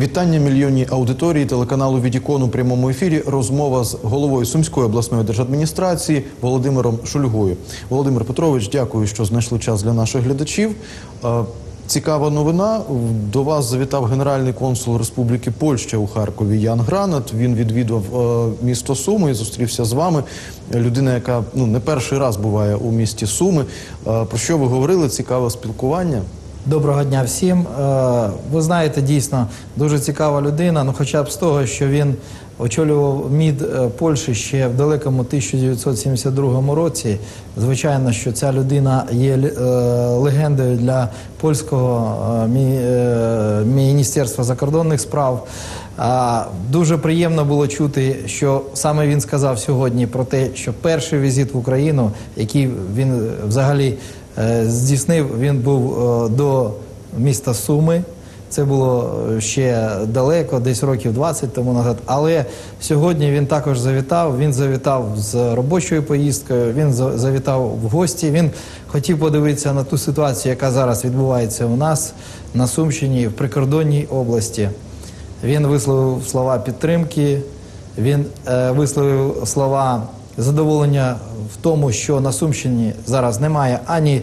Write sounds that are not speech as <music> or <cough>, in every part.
Вітання мільйонній аудиторії телеканалу Відікон у прямому ефірі. Розмова з головою Сумської обласної держадміністрації Володимиром Шульгою. Володимир Петрович, дякую, що знайшли час для наших глядачів. Е, Цікава новина. До вас завітав генеральний консул Республіки Польща у Харкові Ян Гранат. Він відвідав е, місто Суми і зустрівся з вами. Людина, яка ну не перший раз буває у місті Суми. Е, Про що ви говорили? Цікаве спілкування. Доброго дня всім. Е, Ви знаєте, дійсно дуже цікава людина. Ну, хоча б з того, що він очолював МІД е, Польщі ще в далекому 1972 році. Звичайно, що ця людина є е, легендою для польського мі- міністерства закордонних справ. Дуже приємно було чути, що саме він сказав сьогодні про те, що перший візит в Україну, який він взагалі здійснив, він був е, до міста Суми. Це було е, ще далеко, десь років 20 тому назад. Але сьогодні він також завітав. Він завітав з робочою поїздкою. Він завітав в гості. Він хотів подивитися на ту ситуацію, яка зараз відбувається у нас на Сумщині в прикордонній області. Він висловив слова підтримки, він е, висловив слова задоволення в тому, що на Сумщині зараз немає ані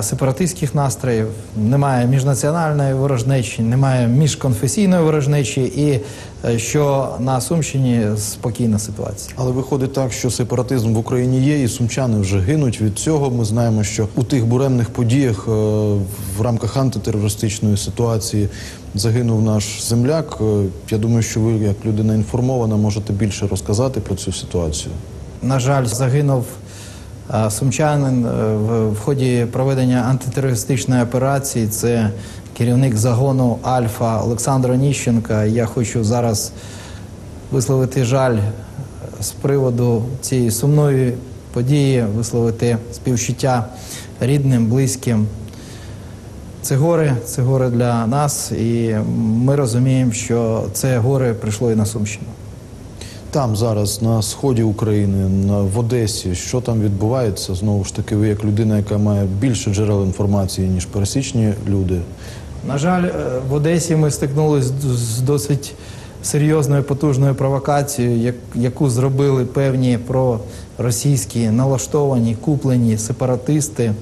сепаратистських настроїв, немає міжнаціональної ворожнечі, немає міжконфесійної ворожнечі, і е, що на Сумщині спокійна ситуація. Але виходить так, що сепаратизм в Україні є, і сумчани вже гинуть від цього. Ми знаємо, що у тих буремних подіях е, в рамках антитерористичної ситуації загинув наш земляк. Е, Я думаю, що ви, як людина інформована, можете більше розказати про цю ситуацію. На жаль, загинув е, сумчанин е, в, ході проведення антитерористичної операції. Це керівник загону Альфа Олександр Оніщенка. Я хочу зараз висловити жаль е, з приводу цієї сумної події, висловити співчуття рідним, близьким. Це горе, це горе для нас, і ми розуміємо, що це горе прийшло і на Сумщину. Там зараз на сході України, в Одесі, що там відбувається? Знову ж таки, ви як людина, яка має більше джерел інформації ніж пересічні люди. На жаль, е, в Одесі ми стикнулися з досить серйозною потужною провокацією, яку зробили певні проросійські налаштовані, куплені сепаратисти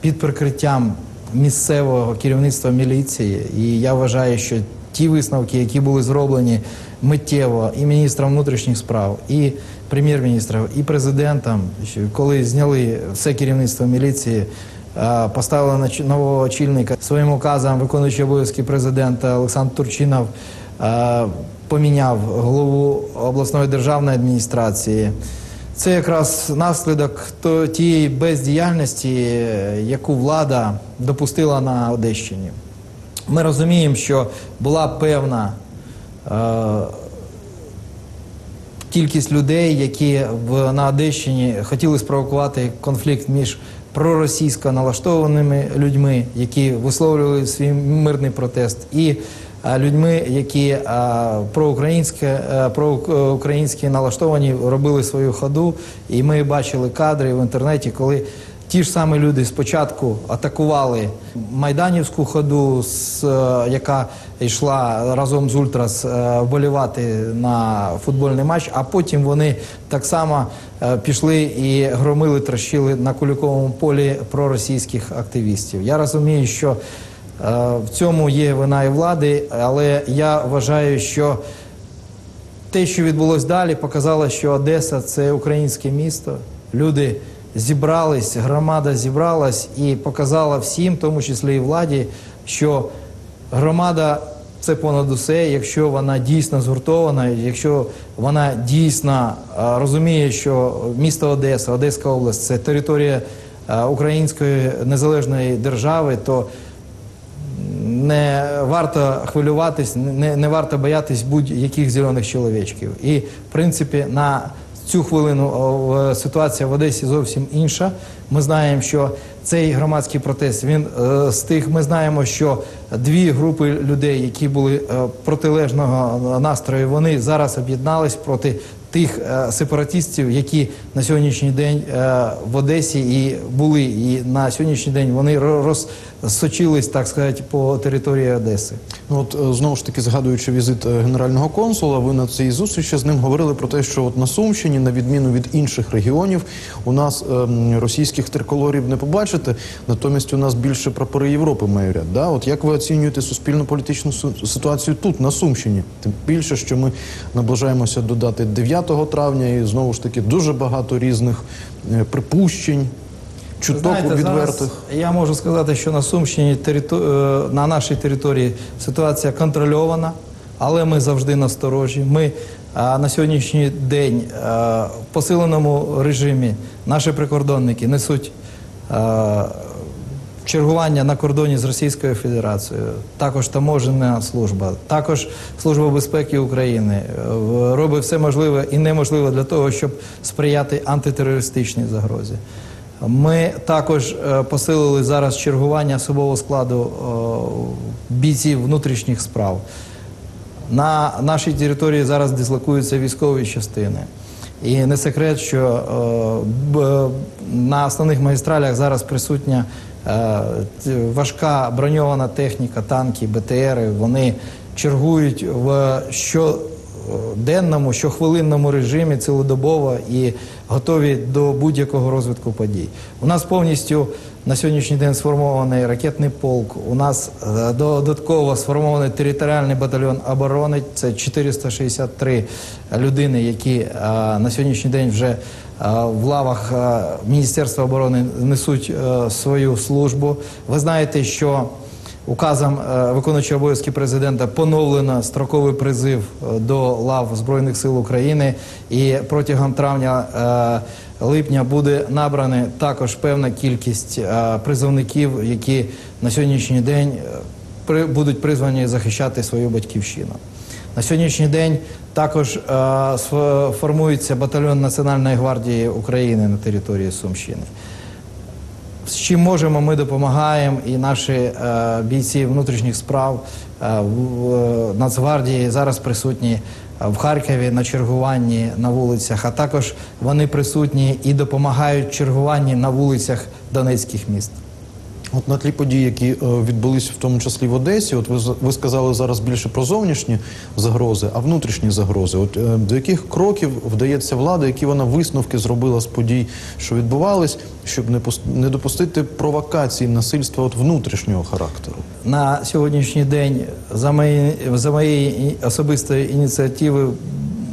під прикриттям місцевого керівництва міліції. І я вважаю, що ті висновки, які були зроблені миттєво і міністром внутрішніх справ, і прем'єр-міністром, і президентом, коли зняли все керівництво міліції. Е, Поставили нового очільника своїм указом, виконуючий обов'язки президента Олександр Турчинов е, поміняв голову обласної державної адміністрації. Це якраз наслідок тієї бездіяльності, е, яку влада допустила на Одещині. Ми розуміємо, що була певна е, кількість людей, які в, на Одещині хотіли спровокувати конфлікт між проросійсько налаштованими людьми, які висловлювали свій мирний протест, і а, людьми, які а, проукраїнське, а, проукраїнські налаштовані робили свою ходу. І ми бачили кадри в інтернеті, коли Ті ж самі люди спочатку атакували майданівську ходу, з, е, яка йшла разом з Ультрас е, вболівати на футбольний матч, а потім вони так само е, пішли і громили, трощили на Куликовому полі проросійських активістів. Я розумію, що в цьому є вина і влади, але я вважаю, що те, що відбулось далі, показало, що Одеса це українське місто. Люди зібрались, громада зібралась і показала всім, в тому числі і владі, що громада це понад усе, якщо вона дійсно згуртована, якщо вона дійсно е, розуміє, що місто Одеса, Одеська область це територія е, української незалежної держави, то не варто хвилюватись, не, не варто боятись будь-яких зелених чоловічків. І, в принципі, на цю хвилину ситуація в Одесі зовсім інша. Ми знаємо, що цей громадський протест він е, стих. Ми знаємо, що дві групи людей, які були е, протилежного настрою, вони зараз об'єднались проти тих е, сепаратистів, які на сьогоднішній день е, в Одесі і були. І на сьогоднішній день вони ро- розсочились, так сказати, по території Одеси. Ну, от е, знову ж таки, згадуючи візит е, генерального консула, ви на цій зустрічі з ним говорили про те, що от на Сумщині, на відміну від інших регіонів, у нас ем, російських триколорів не побачите, натомість у нас більше прапори Європи майорять. Да? От як ви оцінюєте суспільно-політичну ситуацію тут, на Сумщині? Тим більше, що ми наближаємося до дати 9 травня, і знову ж таки дуже багато різних е, припущень, чуток Знаєте, відвертих. Зараз я можу сказати, що на Сумщині е, на нашій території ситуація контрольована, але ми завжди насторожі. Ми на сьогоднішній день в посиленому режимі наші прикордонники несуть чергування на кордоні з Російською Федерацією, також таможенна служба, також Служба безпеки України е, робить все можливе і неможливе для того, щоб сприяти антитерористичній загрозі. Ми також е, посилили зараз чергування особового складу е, бійців внутрішніх справ. На нашій території зараз дислокуються військові частини. І не секрет, що е, на основних магістралях зараз присутня важка броньована техніка, танки, БТРи. Вони чергують в щоденному, щохвилинному режимі цілодобово і готові до будь-якого розвитку подій. У нас повністю на сьогоднішній день сформований ракетний полк. У нас е, додатково сформований територіальний батальйон оборони. Це 463 людини, які е, на сьогоднішній день вже е, в лавах Міністерства оборони несуть свою службу. Ви знаєте, що Указом е, виконуючого обов'язки президента поновлено строковий призив е, до лав Збройних сил України, і протягом травня-липня буде набрана також певна кількість е, призовників, які на сьогоднішній день е, будуть призвані захищати свою батьківщину. На сьогоднішній день також е, формується батальйон Національної гвардії України на території Сумщини. З чим можемо, ми допомагаємо, і наші е, бійці внутрішніх справ е, в е, Нацгвардії зараз присутні в Харкові на чергуванні на вулицях, а також вони присутні і допомагають чергуванні на вулицях донецьких міст. От на тлі подій, які е, відбулись в тому числі в Одесі, от ви, ви сказали зараз більше про зовнішні загрози, а внутрішні загрози. От е, до яких кроків вдається влада, які вона висновки зробила з подій, що відбувались, щоб не не допустити провокацій насильства от внутрішнього характеру? На сьогоднішній день за моєї, за моєї особистої ініціативи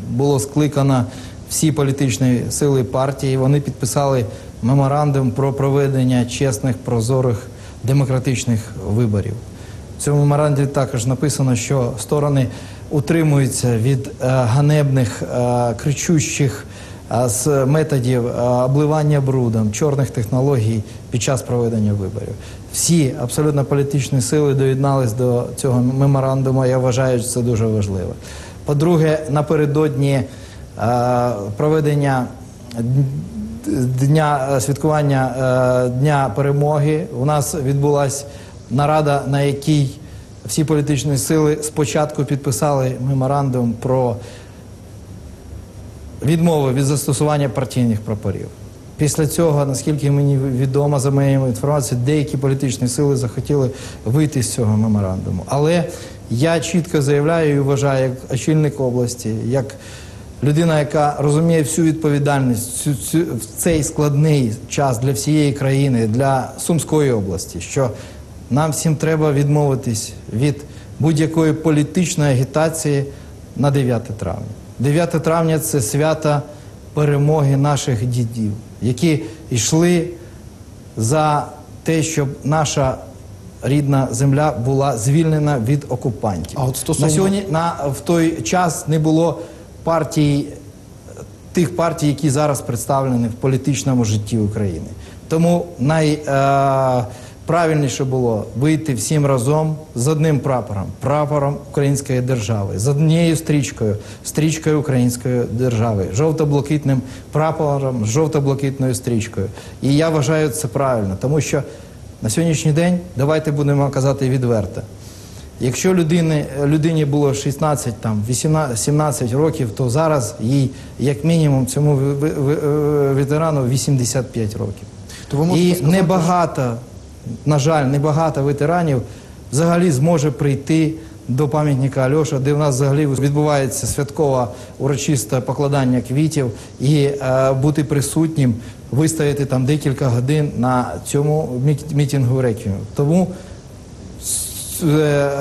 було скликано всі політичні сили партії. Вони підписали меморандум про проведення чесних, прозорих, демократичних виборів. В цьому меморандумі також написано, що сторони утримуються від е, ганебних, е, кричущих е, з методів е, обливання брудом, чорних технологій під час проведення виборів. Всі абсолютно політичні сили доєднались до цього меморандуму. Я вважаю, що це дуже важливо. По-друге, напередодні проведення дня е, святкування е, Дня перемоги у нас відбулася нарада, на якій всі політичні сили спочатку підписали меморандум про відмови від застосування партійних прапорів. Після цього, наскільки мені відомо за моєю інформацією, деякі політичні сили захотіли вийти з цього меморандуму. Але я чітко заявляю і вважаю, як очільник області, як людина, яка розуміє всю відповідальність цю, цю, в цей складний час для всієї країни, для Сумської області, що нам всім треба відмовитись від будь-якої політичної агітації на 9 травня. 9 травня це свято перемоги наших дідів, які йшли за те, щоб наша рідна земля була звільнена від окупантів. А от стосовно- На сьогодні на, в той час не було партій, тих партій, які зараз представлені в політичному житті України. Тому найправильніше було вийти всім разом з одним прапором, прапором української держави, з однією стрічкою, стрічкою української держави, жовто-блакитним прапором, жовто-блакитною стрічкою. І я вважаю це правильно, тому що на сьогоднішній день давайте будемо казати відверто. Якщо людини, людині було 16, там, 18, 17 років, то зараз їй, як мінімум, цьому е, ветерану 85 років. То ви І сказати, небагато, на жаль, небагато ветеранів взагалі зможе прийти до пам'ятника Альоша, де в нас взагалі відбувається святкове урочисте покладання квітів і е, бути присутнім, вистояти там декілька годин на цьому мі- мітингу реквієму. Тому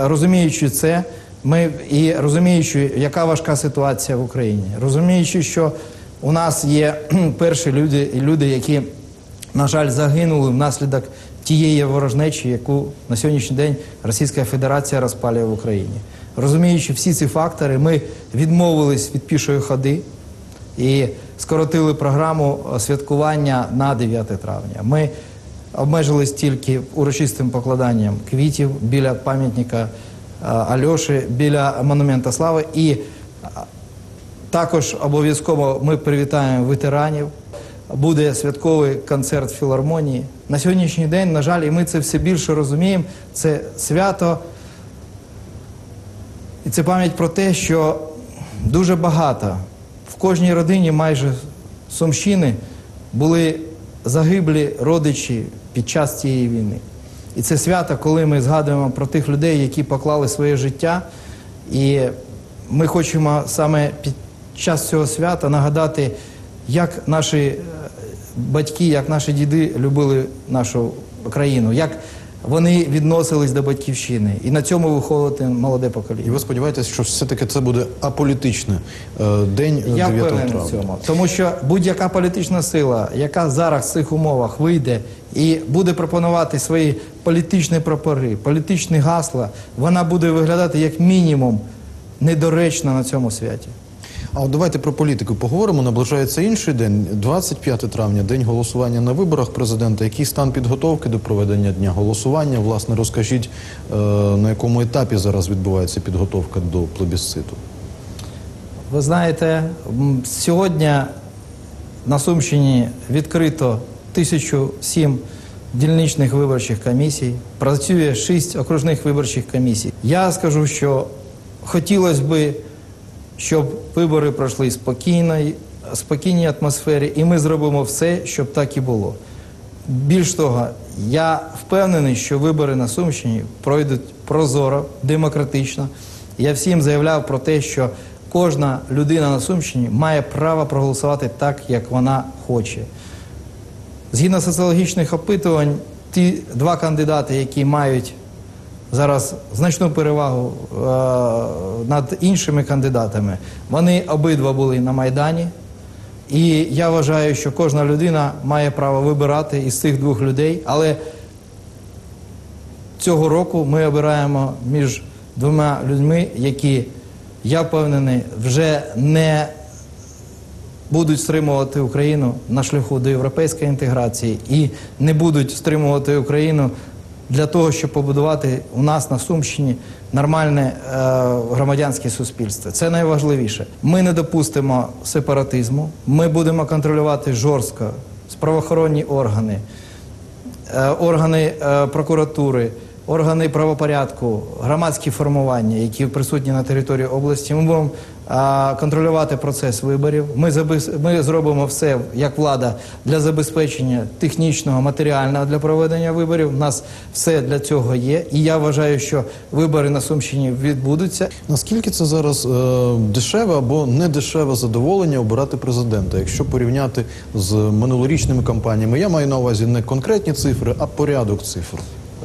розуміючи це, ми і розуміючи, яка важка ситуація в Україні, розуміючи, що у нас є перші люди, люди, які, на жаль, загинули внаслідок тієї ворожнечі, яку на сьогоднішній день Російська Федерація розпалює в Україні. Розуміючи всі ці фактори, ми відмовились від пішої ходи і скоротили програму е, святкування на 9 травня. Ми обмежились тільки урочистим покладанням квітів біля пам'ятника е, Альоші, біля монумента слави. І е, також обов'язково ми привітаємо ветеранів. Буде святковий концерт філармонії. На сьогоднішній день, на жаль, і ми це все більше розуміємо. Це свято і це пам'ять про те, що дуже багато в кожній родині майже Сумщини були загиблі родичі під час цієї війни. І це свято, коли ми згадуємо про тих людей, які поклали своє життя. І ми хочемо саме під час цього свята нагадати, як наші е, батьки, як наші діди любили нашу країну, як вони відносились до батьківщини. І на цьому виховувати молоде І покоління. ви сподіваєтесь, що все-таки це буде аполітичний е, день е, Я 9 впевнений в цьому. Тому що будь-яка політична сила, яка зараз в цих умовах вийде і буде пропонувати свої політичні прапори, політичні гасла, вона буде виглядати як мінімум недоречно на цьому святі. А от давайте про політику поговоримо. Наближається інший день, 25 травня, день голосування на виборах президента. Який стан підготовки до проведення дня голосування? Власне, розкажіть, е, на якому етапі зараз відбувається підготовка до плебісциту? Ви знаєте, сьогодні на Сумщині відкрито 1007 дільничних виборчих комісій, працює 6 окружних виборчих комісій. Я скажу, що хотілося би, щоб вибори пройшли спокійно, спокійній атмосфері, і ми зробимо все, щоб так і було. Більш того, я впевнений, що вибори на Сумщині пройдуть прозоро, демократично. Я всім заявляв про те, що кожна людина на Сумщині має право проголосувати так, як вона хоче. Згідно соціологічних опитувань, ті два кандидати, які мають зараз значну перевагу е, над іншими кандидатами, вони обидва були на Майдані. І я вважаю, що кожна людина має право вибирати із цих двох людей, але цього року ми обираємо між двома людьми, які, я впевнений, вже не будуть стримувати Україну на шляху до європейської інтеграції і не будуть стримувати Україну для того, щоб побудувати у нас на Сумщині нормальне е, громадянське суспільство. Це найважливіше. Ми не допустимо сепаратизму. Ми будемо контролювати жорстко правоохоронні органи, е, органи е, прокуратури, органи правопорядку, громадські формування, які присутні на території області. Ми будемо контролювати процес виборів. Ми, ми зробимо все як влада для забезпечення технічного, матеріального для проведення виборів. У нас все для цього є. І я вважаю, що вибори на Сумщині відбудуться. Наскільки це зараз е, дешеве або не дешеве задоволення обирати президента, якщо порівняти з минулорічними кампаніями? Я маю на увазі не конкретні цифри, а порядок цифр.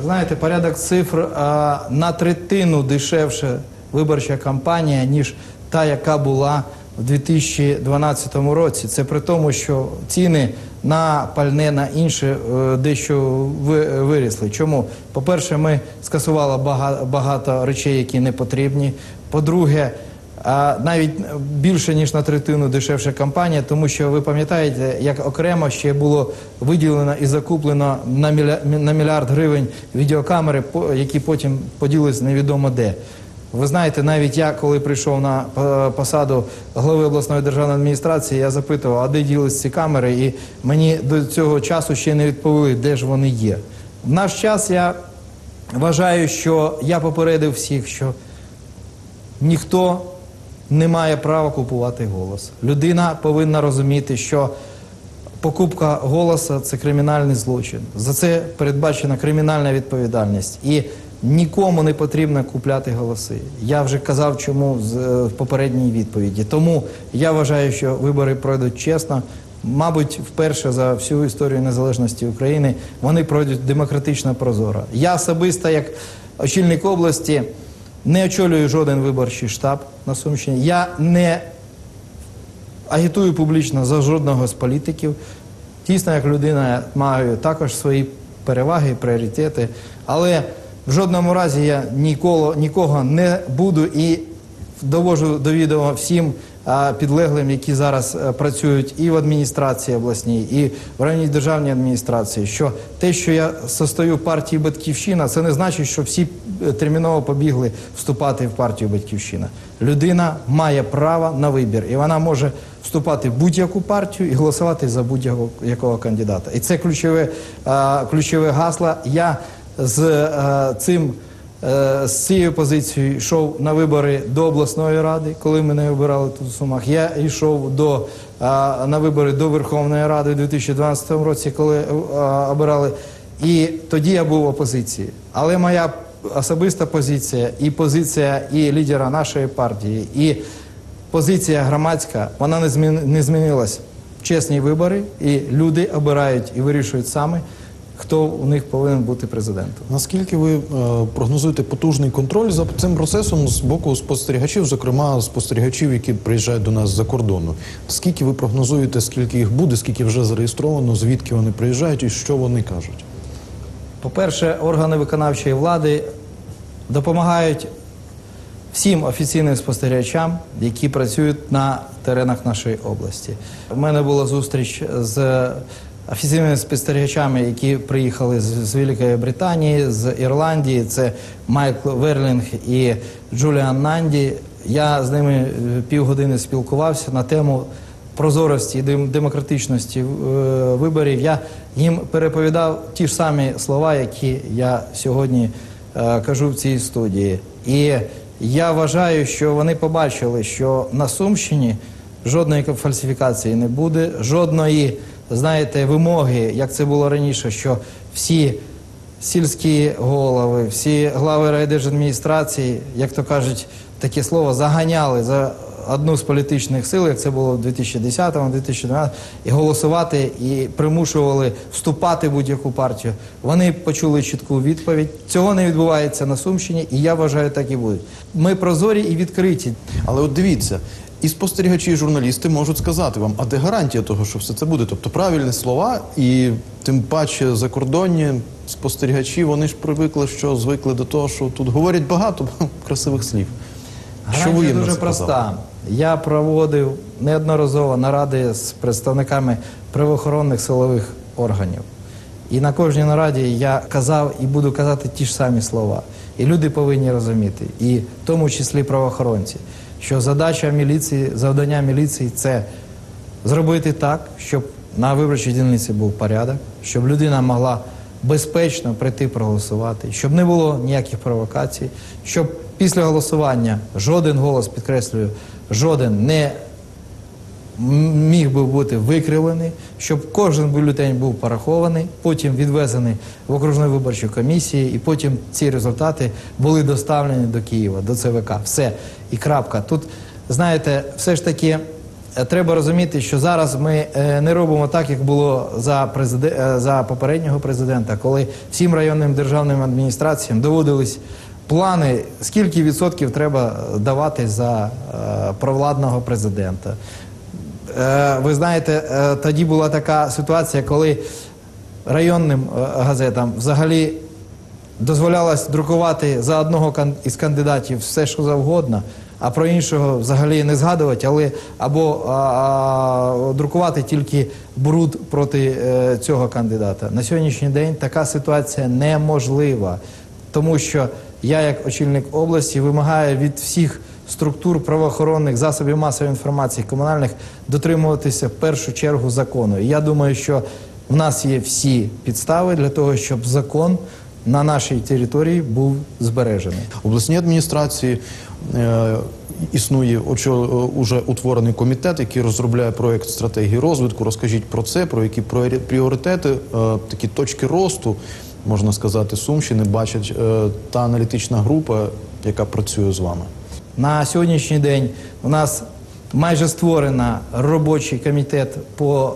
Знаєте, порядок цифр а, на третину дешевше виборча кампанія, ніж та, яка була в 2012 році. Це при тому, що ціни на пальне, на інше е, дещо ви- вирісли. Чому? По-перше, ми скасували бага- багато речей, які не потрібні. По-друге, навіть більше ніж на третину дешевша кампанія, тому що ви пам'ятаєте, як окремо ще було виділено і закуплено на мільярд, гривень відеокамери, які потім поділись невідомо де. Ви знаєте, навіть я, коли прийшов на е, посаду голови обласної державної адміністрації, я запитував, а де ділись ці камери, і мені до цього часу ще не відповіли, де ж вони є. В наш час я вважаю, що я попередив всіх, що ніхто не має права купувати голос. Людина повинна розуміти, що покупка голосу це кримінальний злочин. За це передбачена кримінальна відповідальність. І нікому не потрібно купляти голоси. Я вже казав, чому з- е, попередній відповіді. Тому я вважаю, що вибори пройдуть чесно. Мабуть, вперше за всю історію незалежності України вони пройдуть демократично прозоро. Я особисто, як очільник області, не очолюю жоден виборчий штаб на Сумщині. Я не агітую публічно за жодного з політиків. Дійсно, як людина маю також свої переваги пріоритети. Але в жодному разі я ніколи, нікого не буду і довожу до відома всім а, підлеглим, які зараз е, працюють і в адміністрації обласній, і в районній державній адміністрації, що те, що я состою партії Батьківщина, це не значить, що всі е, терміново побігли вступати в партію Батьківщина. Людина має право на вибір, і вона може вступати в будь-яку партію і голосувати за будь-якого якого кандидата. І це ключове, е, ключове гасло. Я з е, цим е, з цією позицією йшов на вибори до обласної ради, коли мене обирали тут у Сумах. Я йшов до, е, на вибори до Верховної Ради у 2012 році, коли обирали. І тоді я був в опозиції. Але моя особиста позиція і позиція і лідера нашої партії, і позиція громадська, вона не змінилась. Чесні вибори, і люди обирають і вирішують саме, хто у них повинен бути президентом. Наскільки ви е, прогнозуєте потужний контроль за цим процесом з боку спостерігачів, зокрема спостерігачів, які приїжджають до нас з-за кордону? Скільки ви прогнозуєте, скільки їх буде, скільки вже зареєстровано, звідки вони приїжджають і що вони кажуть? По-перше, органи виконавчої влади допомагають всім офіційним спостерігачам, які працюють на теренах нашої області. У мене була зустріч з офіційними спостерігачами, які приїхали з, з Великої Британії, з Ірландії. Це Майкл Верлінг і Джуліан Нанді. Я з ними е, півгодини спілкувався на тему прозорості і дем- демократичності е, виборів. Я їм переповідав ті ж самі слова, які я сьогодні е, кажу в цій студії. І я вважаю, що вони побачили, що на Сумщині жодної фальсифікації не буде, жодної, знаєте, вимоги, як це було раніше, що всі сільські голови, всі глави райдержадміністрації, як то кажуть, таке слово заганяли за одну з політичних сил, як це було в 2010-2012, і голосувати, і примушували вступати в будь-яку партію. Вони почули чітку відповідь. Цього не відбувається на Сумщині, і я вважаю, так і буде. Ми прозорі і відкриті. Але от дивіться, і спостерігачі, і журналісти можуть сказати вам, а де гарантія того, що все це буде? Тобто правильні слова, і тим паче закордонні спостерігачі, вони ж привикли, що звикли до того, що тут говорять багато <laughs> красивих слів. Що ви їм дуже це проста. Я проводив неодноразово наради з представниками правоохоронних силових органів. І на кожній нараді я казав і буду казати ті ж самі слова. І люди повинні розуміти, і в тому числі правоохоронці, що задача міліції, завдання міліції це зробити так, щоб на виборчій дільниці був порядок, щоб людина могла безпечно прийти проголосувати, щоб не було ніяких провокацій, щоб після голосування жоден голос, підкреслюю, жоден не міг би бути викривлений, щоб кожен бюлетень був порахований, потім відвезений в окружну виборчу комісію, і потім ці результати були доставлені до Києва, до ЦВК. Все. І крапка. Тут, знаєте, все ж таки. е, Треба розуміти, що зараз ми е, не робимо так, як було за, президе- е, за попереднього президента, коли всім районним державним адміністраціям доводились плани, скільки відсотків треба давати за провладного президента. Е, Ви знаєте, е, тоді була така ситуація, коли районним е, газетам взагалі дозволялось друкувати за одного із кандидатів все, що завгодно, а про іншого взагалі не згадувати, але або а, а, друкувати тільки бруд проти е, цього кандидата. На сьогоднішній день така ситуація неможлива, тому що я, як очільник області, вимагаю від всіх структур правоохоронних засобів масової інформації комунальних дотримуватися в першу чергу закону. І я думаю, що в нас є всі підстави для того, щоб закон на нашій території був збережений. Обласній адміністрації е, існує е, уже утворений комітет, який розробляє проєкт стратегії розвитку. Розкажіть про це, про які пріоритети, е, такі точки росту, можна сказати, Сумщини бачить е, та аналітична група, яка працює з вами. На сьогоднішній день у нас майже створено робочий комітет по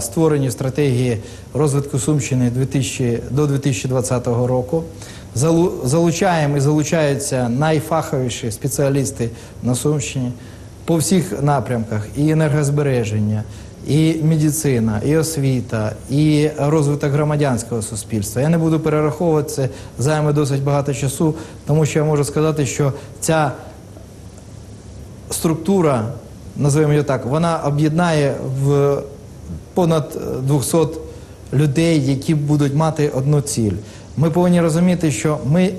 створенню стратегії розвитку Сумщини 2000, до 2020 року. Залу- залучаємо і залучаються найфаховіші спеціалісти на Сумщині по всіх напрямках: і енергозбереження, і медицина, і освіта, і розвиток громадянського суспільства. Я не буду перераховувати це, займе досить багато часу, тому що я можу сказати, що ця структура, називаємо її так, вона об'єднає в понад 200 людей, які будуть мати одну ціль. Ми повинні розуміти, що ми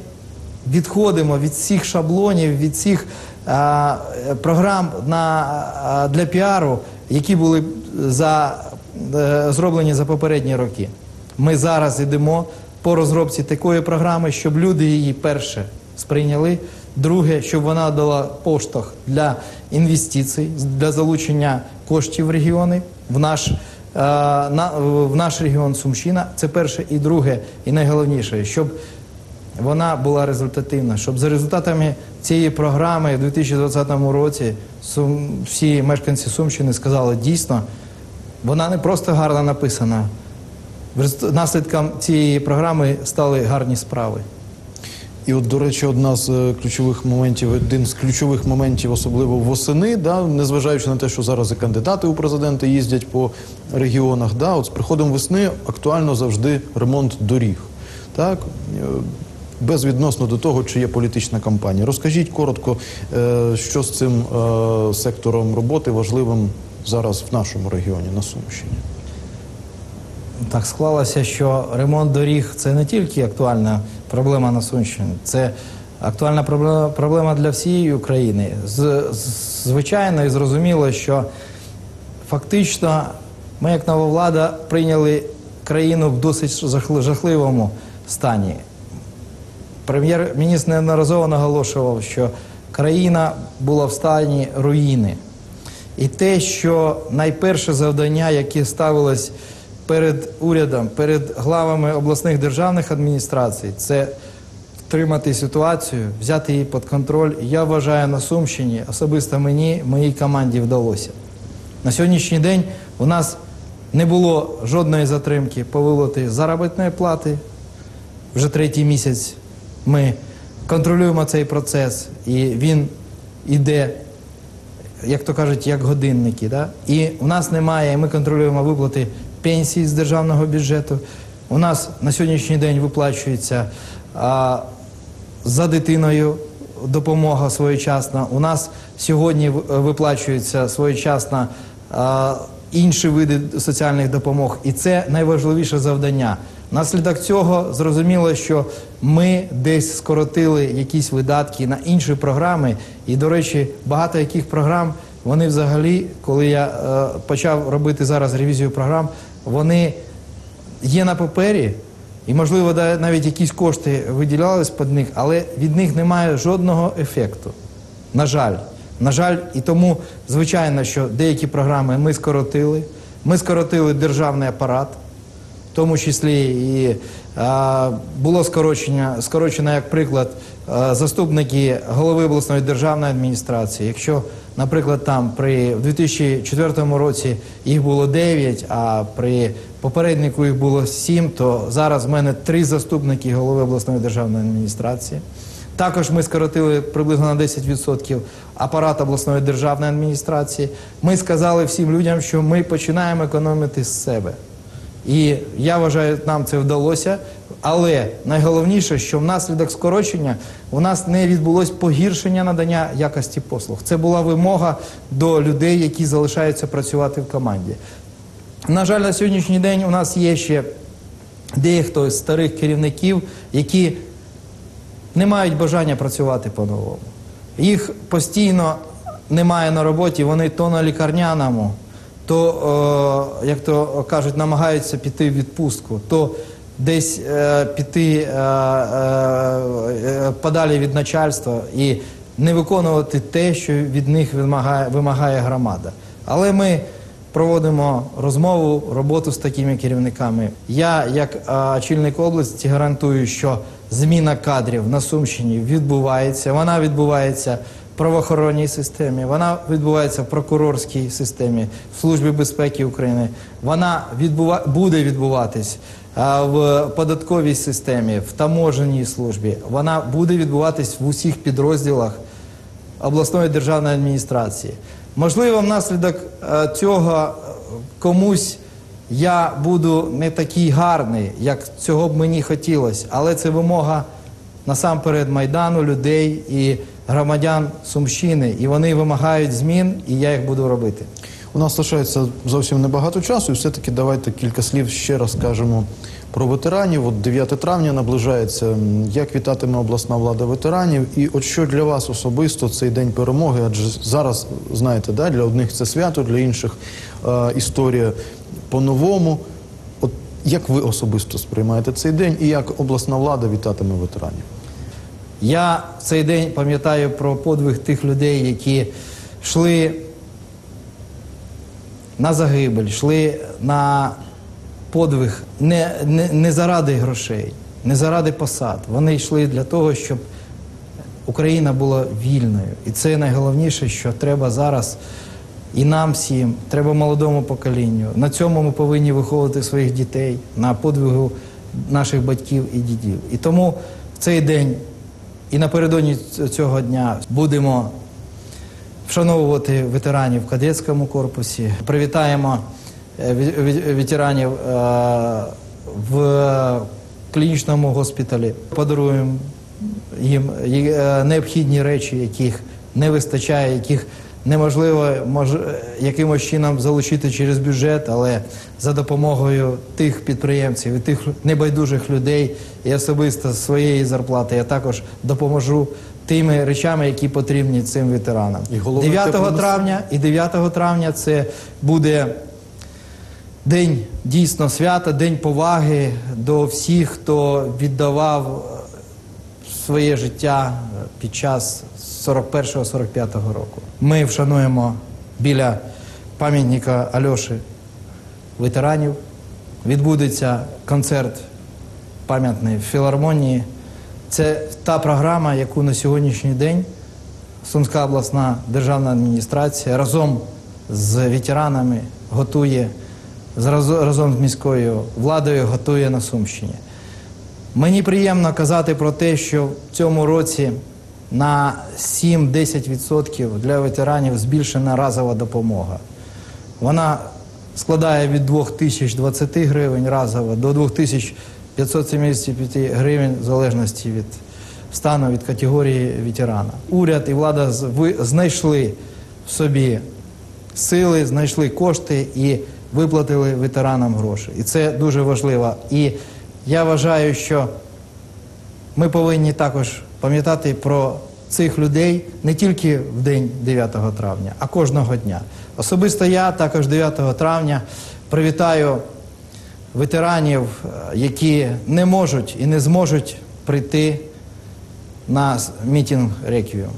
відходимо від всіх шаблонів, від всіх а, програм на, а, для піару, які були за, е, зроблені за попередні роки. Ми зараз йдемо по розробці такої програми, щоб люди її перше сприйняли. Друге, щоб вона дала поштовх для інвестицій, для залучення коштів в регіони, в наш, е, на, в наш регіон Сумщина. Це перше. І друге, і найголовніше, щоб вона була результативна, щоб за результатами цієї програми в 2020 році Сум, всі мешканці Сумщини сказали, дійсно, вона не просто гарно написана. Наслідком цієї програми стали гарні справи. І от, до речі, одна з е, ключових моментів, один з ключових моментів, особливо восени, да, незважаючи на те, що зараз і кандидати у президенти їздять по регіонах, да, от з приходом весни актуально завжди ремонт доріг. Так? Е, Безвідносно до того, чи є політична кампанія. Розкажіть коротко, е, що з цим сектором роботи важливим зараз в нашому регіоні на Сумщині. Так склалося, що ремонт доріг це не тільки актуальна проблема на Сумщині, це актуальна проблема, для всієї України. Звичайно і зрозуміло, що фактично ми, як нова влада, прийняли країну в досить жахливому стані. Прем'єр-міністр неодноразово наголошував, що країна була в стані руїни. І те, що найперше завдання, яке ставилось перед урядом, перед главами обласних державних адміністрацій, це втримати ситуацію, взяти її під контроль. Я вважаю, на Сумщині особисто мені, моїй команді вдалося. На сьогоднішній день у нас не було жодної затримки по виплаті заробітної плати. Вже третій місяць ми контролюємо цей процес, і він іде як то кажуть, як годинники. Да? І у нас немає, ми контролюємо виплати пенсій з державного бюджету. У нас на сьогоднішній день виплачується а, за дитиною допомога своєчасна. У нас сьогодні виплачується своєчасно а, інші види соціальних допомог. І це найважливіше завдання. Наслідок цього зрозуміло, що ми десь скоротили якісь видатки на інші програми. І, до речі, багато яких програм вони взагалі, коли я е, почав робити зараз ревізію програм, вони є на папері, і, можливо, навіть якісь кошти виділялись під них, але від них немає жодного ефекту. На жаль. На жаль, і тому, звичайно, що деякі програми ми скоротили. Ми скоротили державний апарат, в тому числі і а, було скорочення, скорочено, як приклад, а, заступники голови обласної державної адміністрації. Якщо, наприклад, там при в 2004 році їх було 9, а при попереднику їх було 7, то зараз в мене три заступники голови обласної державної адміністрації. Також ми скоротили приблизно на 10% апарат обласної державної адміністрації. Ми сказали всім людям, що ми починаємо економити з себе. І я вважаю, нам це вдалося. Але найголовніше, що внаслідок скорочення у нас не відбулось погіршення надання якості послуг. Це була вимога до людей, які залишаються працювати в команді. На жаль, на сьогоднішній день у нас є ще дехто з старих керівників, які не мають бажання працювати по-новому. Їх постійно немає на роботі, вони то на лікарняному, то, е, як то кажуть, намагаються піти в відпустку, то десь е, піти е, е, е, подалі від начальства і не виконувати те, що від них вимагає, вимагає громада. Але ми проводимо розмову, роботу з такими керівниками. Я, як е, очільник області, гарантую, що зміна кадрів на Сумщині відбувається. Вона відбувається правоохоронній системі, вона відбувається в прокурорській системі, в Службі безпеки України. Вона відбува... буде відбуватись а, в податковій системі, в таможенній службі. Вона буде відбуватись в усіх підрозділах обласної державної адміністрації. Можливо, внаслідок е, цього комусь я буду не такий гарний, як цього б мені хотілося, але це вимога насамперед майдану, людей і громадян Сумщини. І вони вимагають змін, і я їх буду робити. У нас лишається зовсім небагато часу, і все-таки давайте кілька слів ще раз скажемо про ветеранів. От 9 травня наближається. Як вітатиме обласна влада ветеранів? І от що для вас особисто цей день перемоги? Адже зараз знаєте, да, для одних це свято, для інших е, історія по-новому. От як ви особисто сприймаєте цей день, і як обласна влада вітатиме ветеранів? Я в цей день пам'ятаю про подвиг тих людей, які йшли на загибель, йшли на подвиг не, не, не заради грошей, не заради посад. Вони йшли для того, щоб Україна була вільною. І це найголовніше, що треба зараз і нам всім, треба молодому поколінню. На цьому ми повинні виховувати своїх дітей, на подвигу наших батьків і дідів. І тому в цей день і напередодні цього дня будемо вшановувати ветеранів в кадетському корпусі. Привітаємо е, ве- ве- ветеранів е, в клінічному госпіталі. Подаруємо їм е, необхідні речі, яких не вистачає, яких неможливо мож, якимось чином залучити через бюджет, але за допомогою тих підприємців і тих небайдужих людей і особисто своєї зарплати я також допоможу тими речами, які потрібні цим ветеранам. І головне, 9 тепло травня і 9 травня це буде день дійсно свята, день поваги до всіх, хто віддавав е, своє життя під час 41-45 року. Ми вшануємо біля пам'ятника Альоші ветеранів. Відбудеться концерт пам'ятний в філармонії. Це та програма, яку на сьогоднішній день Сумська обласна державна адміністрація разом з ветеранами готує, разом з міською владою готує на Сумщині. Мені приємно казати про те, що в цьому році на 7-10% для ветеранів збільшена разова допомога. Вона складає від 2020 гривень разово до 2575 гривень в залежності від стану, від категорії ветерана. Уряд і влада знайшли в собі сили, знайшли кошти і виплатили ветеранам гроші. І це дуже важливо. І я вважаю, що ми повинні також пам'ятати про цих людей не тільки в день 9 травня, а кожного дня. Особисто я також 9 травня привітаю ветеранів, е, які не можуть і не зможуть прийти на мітинг Реквіум.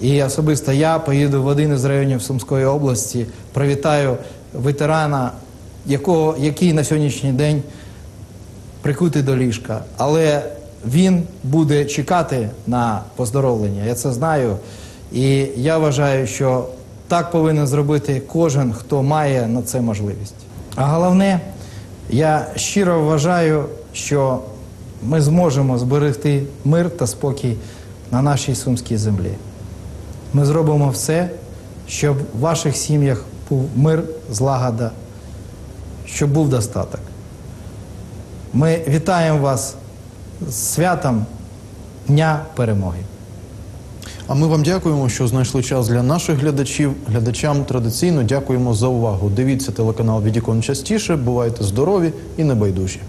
І особисто я поїду в один із районів Сумської області, привітаю ветерана, якого, який на сьогоднішній день прикутий до ліжка. Але він буде чекати на поздоровлення. Я це знаю. І я вважаю, що так повинен зробити кожен, хто має на це можливість. А головне, я щиро вважаю, що ми зможемо зберегти мир та спокій на нашій сумській землі. Ми зробимо все, щоб в ваших сім'ях був мир, злагода, щоб був достаток. Ми вітаємо вас з святом Дня перемоги. А ми вам дякуємо, що знайшли час для наших глядачів. Глядачам традиційно дякуємо за увагу. Дивіться телеканал Відікон частіше, бувайте здорові і небайдужі.